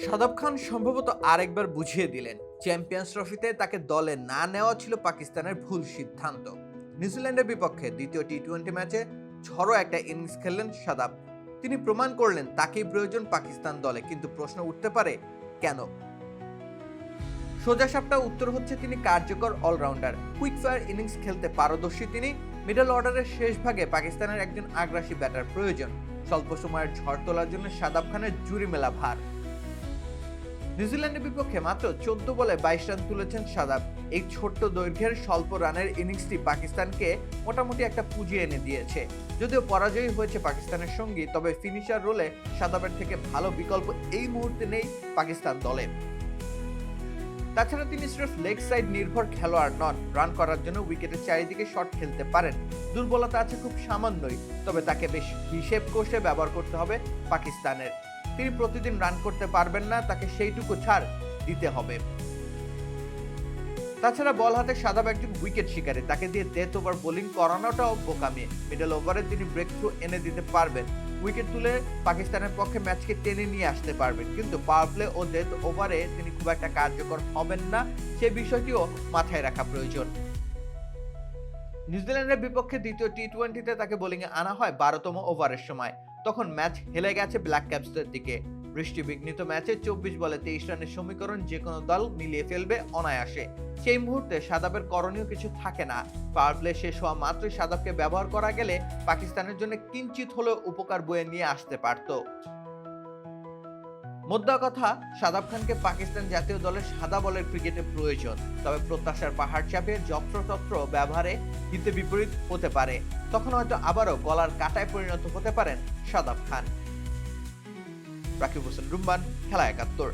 সাদাব খান সম্ভবত আরেকবার বুঝিয়ে দিলেন, চ্যাম্পিয়ন্স ট্রফিতে তাকে দলে না নেওয়া ছিল পাকিস্তানের ভুল সিদ্ধান্ত। নিউজিল্যান্ডের বিপক্ষে দ্বিতীয় টি টোয়েন্টি ম্যাচে ঝড়ো একটা ইনিংস খেললেন সাদাব। তিনি প্রমাণ করলেন তাকেই প্রয়োজন পাকিস্তান দলে, কিন্তু প্রশ্ন উঠতে পারে, কেন? সোজা সাপটা উত্তর হচ্ছে তিনি কার্যকর অলরাউন্ডার। কুইক ফায়ার ইনিংস খেলতে পারদর্শী তিনি। মিডল অর্ডারের শেষ ভাগে পাকিস্তানের একজন আগ্রাসী ব্যাটার প্রয়োজন। স্বল্প সময়ের ঝড় তোলার জন্য সাদাব খানের জুরি মেলা ভার। নিউজিল্যান্ডের বিপক্ষে মাত্র চোদ্দ বলে বাইশ রান তুলেছেন সাদাব। এই ছোট্ট দৈর্ঘ্যের স্বল্প রানের ইনিংসটি পাকিস্তানকে মোটামুটি একটা পুঁজি এনে দিয়েছে। যদিও পরাজয়ী হয়েছে পাকিস্তানের সঙ্গী, তবে ফিনিশার রোলে সাদাবের থেকে ভালো বিকল্প এই মুহূর্তে নেই পাকিস্তান দলে তাছাড়া তিনি স্রেফ লেগ সাইড নির্ভর খেলোয়াড় নন। রান করার জন্য উইকেটের চারিদিকে শট খেলতে পারেন। দুর্বলতা আছে খুব সামান্যই, তবে তাকে বেশ হিসেব কষে ব্যবহার করতে হবে পাকিস্তানের। তিনি প্রতিদিন রান করতে পারবেন না, তাকে সেইটুকু ছাড় দিতে হবে। তাছাড়া বল হাতে সাদাব একজন উইকেট শিকারী, তাকে দিয়ে ডেথ ওভার বোলিং করানোটাও বোকামি। মিডল ওভারে তিনি ব্রেক থ্রু এনে দিতে পারবেন। উইকেট তুলে পাকিস্তানের পক্ষে ম্যাচকে টেনে নিয়ে আসতে পারবেন। কিন্তু পাওয়ার প্লে ও ডেথ ওভারে তিনি খুব একটা কার্যকর হবেন না, সে বিষয়টিও মাথায় রাখা প্রয়োজন। নিউজিল্যান্ডের বিপক্ষে দ্বিতীয় টি টোয়েন্টিতে তাকে বোলিংয়ে আনা হয় বারোতম ওভারের সময়। তখন ম্যাচ হেলে গেছে ব্ল্যাক ক্যাপসদের দিকে। বৃষ্টি বিঘ্নিত ম্যাচে চব্বিশ বলে তেইশ রানের সমীকরণ যে কোনো দল মিলিয়ে ফেলবে অনায়াসে। সেই মুহূর্তে সাদাবের করণীয় কিছু থাকে না। পাওয়ার প্লে শেষ হওয়া মাত্রই সাদাবকে ব্যবহার করা গেলে পাকিস্তানের জন্য কিঞ্চিত হলেও উপকার বয়ে নিয়ে আসতে পারত। মোদ্দা কথা সাদাব খানকে পাকিস্তান জাতীয় দলের সাদা বলের ক্রিকেটে প্রয়োজন। তবে প্রত্যাশার পাহাড় চাপে যত্রতত্র ব্যবহারে হিতে বিপরীত হতে পারে। তখন হয়তো আবারও গলার কাটায় পরিণত হতে পারেন সাদাব খান। রাকিব হোসেন রুম্বান, খেলা একাত্তর।